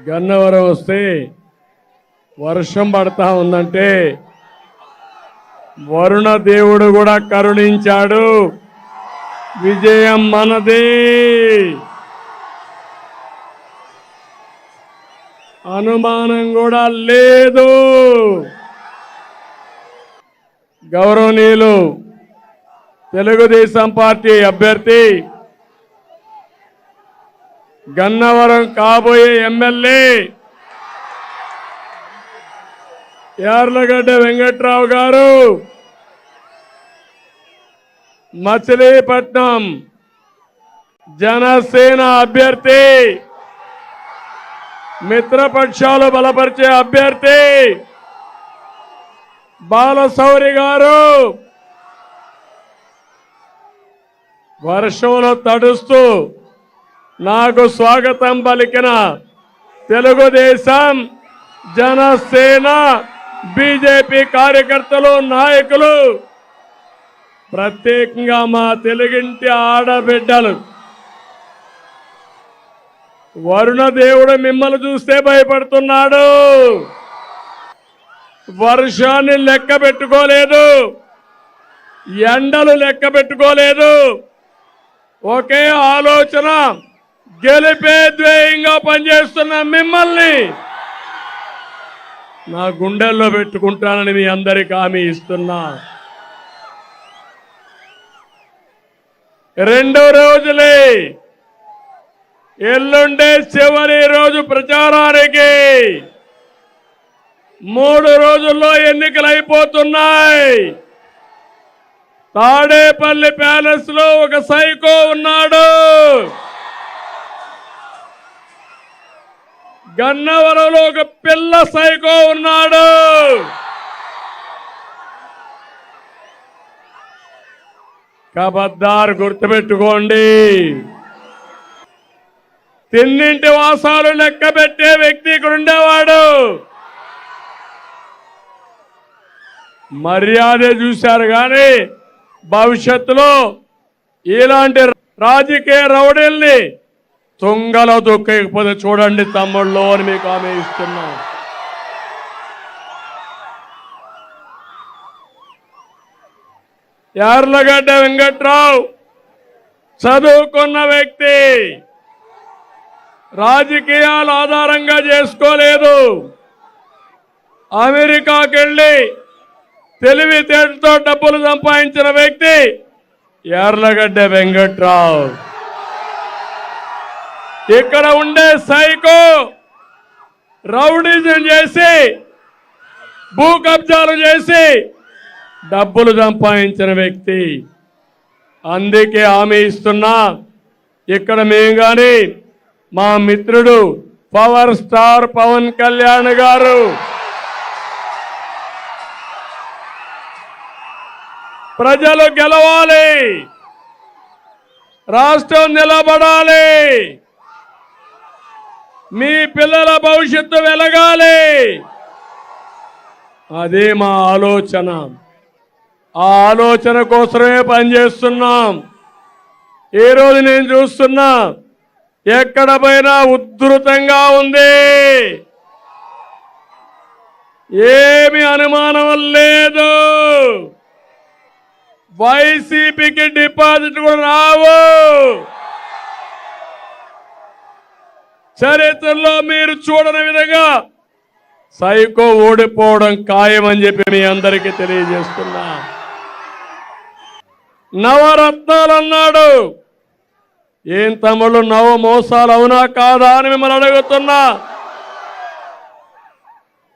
గన్నవరం వస్తే వర్షం పడతా ఉందంటే వరుణ దేవుడు కూడా కరుణించాడు. విజయం మనది. అనుమానం కూడా లేదు. గౌరవనీయులు తెలుగుదేశం పార్టీ అభ్యర్థి గన్నవరం కాబోయే ఎమ్మెల్యే యార్లగడ్డ వెంకట్రావు గారు మచిలీపట్నం జనసేన అభ్యర్థి మిత్రపక్షాలు బలపరిచే అభ్యర్థి బాలశౌరి గారు. వర్షంలో తడుస్తూ నాకు స్వాగతం పలికిన తెలుగుదేశం జనసేన బీజేపీ కార్యకర్తలు నాయకులు ప్రత్యేకంగా మా తెలుగింటి ఆడబిడ్డలు. వరుణ దేవుడు మిమ్మల్ని చూస్తే భయపడుతున్నాడు. వర్షాన్ని లెక్క పెట్టుకోలేదు. ఎండలు లెక్క పెట్టుకోలేదు. ఒకే ఆలోచన గెలిపే ధ్యేయంగా పనిచేస్తున్న మిమ్మల్ని నా గుండెల్లో పెట్టుకుంటానని మీ అందరికి హామీ ఇస్తున్నా. రెండు రోజులే ఎల్లుండే చివరి రోజు ప్రచారానికి మూడు రోజుల్లో ఎన్నికలు అయిపోతున్నాయి. తాడేపల్లి ప్యాలెస్లో ఒక సైకో ఉన్నాడు. గన్నవరంలో ఒక పిల్ల సైకో ఉన్నాడు. కబద్దారు గుర్తుపెట్టుకోండి. తిన్నింటి వాసాలు లెక్క పెట్టే వ్యక్తి ఇక్కడ ఉండేవాడు. మర్యాద చూశారు కానీ భవిష్యత్తులో ఇలాంటి రాజకీయ రౌడీల్ని తుంగలో దొక్కకపోతే చూడండి తమ్ముళ్ళు అని మీకు ఆమె ఇస్తున్నాం. యార్లగడ్డ వెంకట్రావు చదువుకున్న వ్యక్తి. రాజకీయాలు ఆధారంగా చేసుకోలేదు. అమెరికాకి వెళ్ళి తెలివితేటతో డబ్బులు సంపాదించిన వ్యక్తి యార్లగడ్డ వెంకట్రావు. ఇక్కడ ఉండే సైకో రౌడీజం చేసి భూ కబ్జాలు చేసి డబ్బులు సంపాదించిన వ్యక్తి. అందుకే హామీ ఇస్తున్నా. ఇక్కడ మేము కానీ మా మిత్రుడు పవర్ స్టార్ పవన్ కళ్యాణ్ గారు. ప్రజలు గెలవాలి. రాష్ట్రం నిలబడాలి. మీ పిల్లల భవిష్యత్తు వెలగాలి. అదే మా ఆలోచన. ఆ ఆలోచన కోసమే పనిచేస్తున్నాం. ఏ రోజు నేను చూస్తున్నా ఎక్కడ పోయినా ఉధృతంగా ఉంది. ఏమి అనుమానం లేదు. వైసీపీకి డిపాజిట్ కూడా రావు. చరిత్రలో మీరు చూడని విధంగా సైకో ఓడిపోవడం ఖాయమని చెప్పి మీ అందరికీ తెలియజేస్తున్నా. నవరత్నాలు అన్నాడు. ఏం తమ్ముళ్ళు నవ మోసాలు అవునా కాదా అని మిమ్మల్ని అడుగుతున్నా.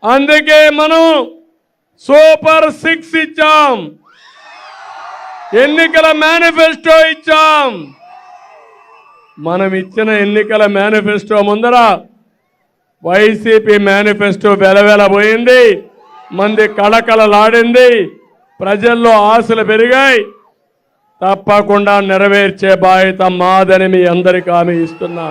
అందుకే మనం సూపర్ సిక్స్ ఇచ్చాం. ఎన్నికల మేనిఫెస్టో ఇచ్చాం. మనం ఇచ్చిన ఎన్నికల మేనిఫెస్టో ముందర వైసీపీ మేనిఫెస్టో వెలవెలబోయింది మంది కళకళలాడింది. ప్రజల్లో ఆశలు పెరిగాయి. తప్పకుండా నెరవేర్చే బాధ్యత మాదని మీ అందరికీ హామీ ఇస్తున్నా.